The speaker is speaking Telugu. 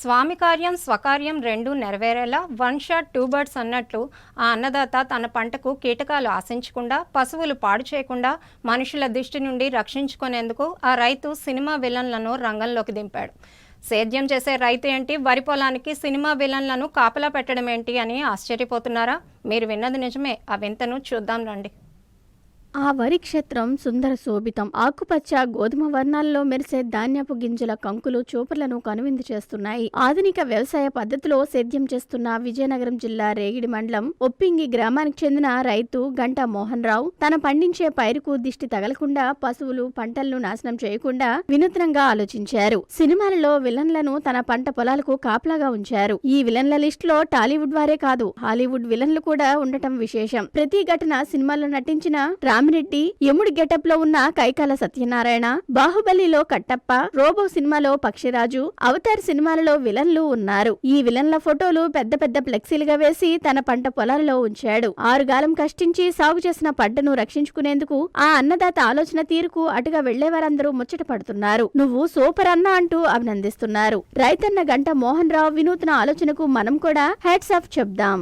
స్వామి కార్యం స్వకార్యం రెండు నెరవేరేలా వన్ షాట్ టూ బర్డ్స్ అన్నట్లు ఆ అన్నదాత తన పంటకు కీటకాలు ఆశించకుండా పశువులు పాడు చేయకుండా మనుషుల దృష్టి నుండి రక్షించుకునేందుకు ఆ రైతు సినిమా విలన్లను రంగంలోకి దింపాడు. సేద్యం చేసే రైతు ఏంటి? వరి పొలానికి సినిమా విలన్లను కాపలా పెట్టడం ఏంటి అని ఆశ్చర్యపోతున్నారా? మీరు విన్నది నిజమే. ఆ వింతను చూద్దాం రండి. ఆ వరి క్షేత్రం సుందర శోభితం. ఆకుపచ్చ గోధుమ వర్ణాల్లో మెరిసే ధాన్యపు గింజల కంకులు చూపులను కనువిందు చేస్తున్నాయి. ఆధునిక వ్యవసాయ పద్ధతిలో సేద్యం చేస్తున్న విజయనగరం జిల్లా రేగిడి మండలం ఒప్పింగి గ్రామానికి చెందిన రైతు గంటా మోహన్ రావు తన పండించే పైరుకు దిష్టి తగలకుండా పశువులు పంటలను నాశనం చేయకుండా వినూత్నంగా ఆలోచించారు. సినిమాలలో విలన్లను తన పంట పొలాలకు కాపలాగా ఉంచారు. ఈ విలన్ల లిస్ట్లో టాలీవుడ్ వారే కాదు హాలీవుడ్ విలన్లు కూడా ఉండటం విశేషం. ప్రతి ఘటన సినిమాలో నటించిన రామిరెడ్డి యముడి గెటప్లో ఉన్న కైకాల సత్యనారాయణ బాహుబలిలో కట్టప్ప రోబో సినిమాలో పక్షిరాజు అవతార్ సినిమాలలో విలన్లు ఉన్నారు. ఈ విలన్ల ఫోటోలు పెద్ద పెద్ద ఫ్లెక్సీలుగా వేసి తన పంట పొలాలలో ఉంచాడు. ఆరుగాలం కష్టించి సాగు చేసిన పంటను రక్షించుకునేందుకు ఆ అన్నదాత ఆలోచన తీరుకు అటుగా వెళ్ళేవారందరూ ముచ్చట పడుతున్నారు. నువ్వు సూపర్ అన్న అంటూ అభినందిస్తున్నారు. రైతన్న గంట మోహన్ రావు వినూత్న ఆలోచనకు మనం కూడా హ్యాట్స్ ఆఫ్ చెప్దాం.